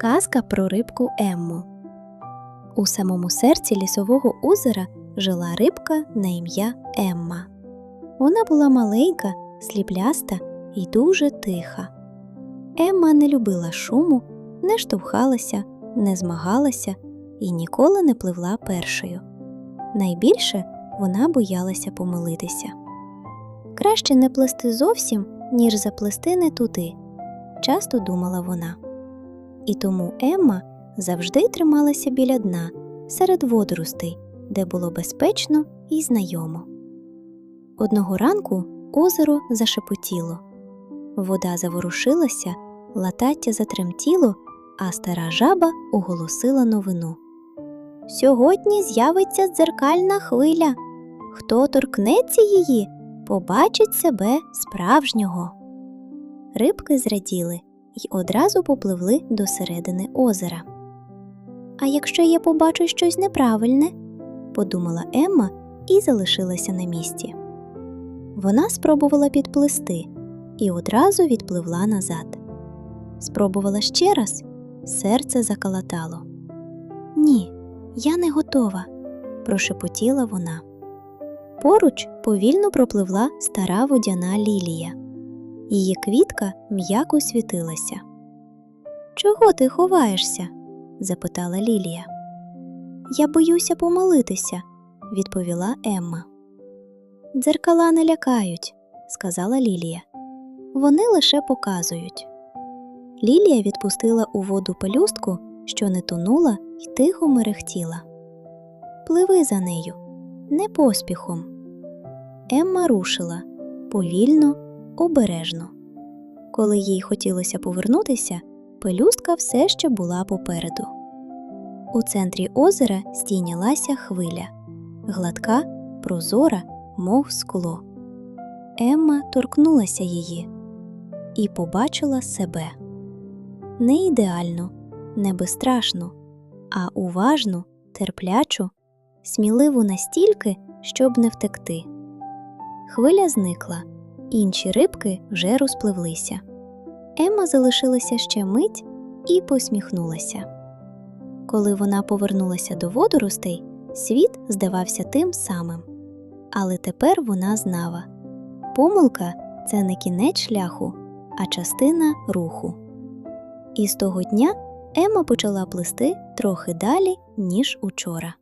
Казка про рибку Емму. У самому серці лісового озера жила рибка на ім'я Емма. Вона була маленька, сліпляста і дуже тиха. Емма не любила шуму, не штовхалася, не змагалася і ніколи не пливла першою. Найбільше вона боялася помилитися. Краще не плести зовсім, ніж заплести не туди, часто думала вона. І тому Емма завжди трималася біля дна, серед водоростей, де було безпечно і знайомо. Одного ранку озеро зашепотіло. Вода заворушилася, латаття затремтіло, а стара жаба оголосила новину. Сьогодні з'явиться дзеркальна хвиля. Хто торкнеться її, побачить себе справжнього. Рибки зраділи й одразу попливли до середини озера. А якщо я побачу щось неправильне, подумала Емма і залишилася на місці. Вона спробувала підплисти і одразу відпливла назад. Спробувала ще раз, серце закалатало. Ні, я не готова, прошепотіла вона. Поруч повільно пропливла стара водяна лілія. Її квітка м'яко світилася. Чого ти ховаєшся? запитала Лілія. Я боюся помилитися, відповіла Емма. Дзеркала не лякають, сказала Лілія. Вони лише показують. Лілія відпустила у воду пелюстку, що не тонула й тихо мерехтіла. Пливи за нею, не поспіхом. Емма рушила повільно, обережно. Коли їй хотілося повернутися, пелюстка все ще була попереду. У центрі озера стійнялася хвиля, гладка, прозора, мов скло. Емма торкнулася її і побачила себе не ідеально, не безстрашну, а уважну, терплячу, сміливу настільки, щоб не втекти. Хвиля зникла, інші рибки вже розпливлися. Емма залишилася ще мить і посміхнулася. Коли вона повернулася до водоростей, світ здавався тим самим. Але тепер вона знала помилка це не кінець шляху, а частина руху. І з того дня Емма почала плисти трохи далі, ніж учора.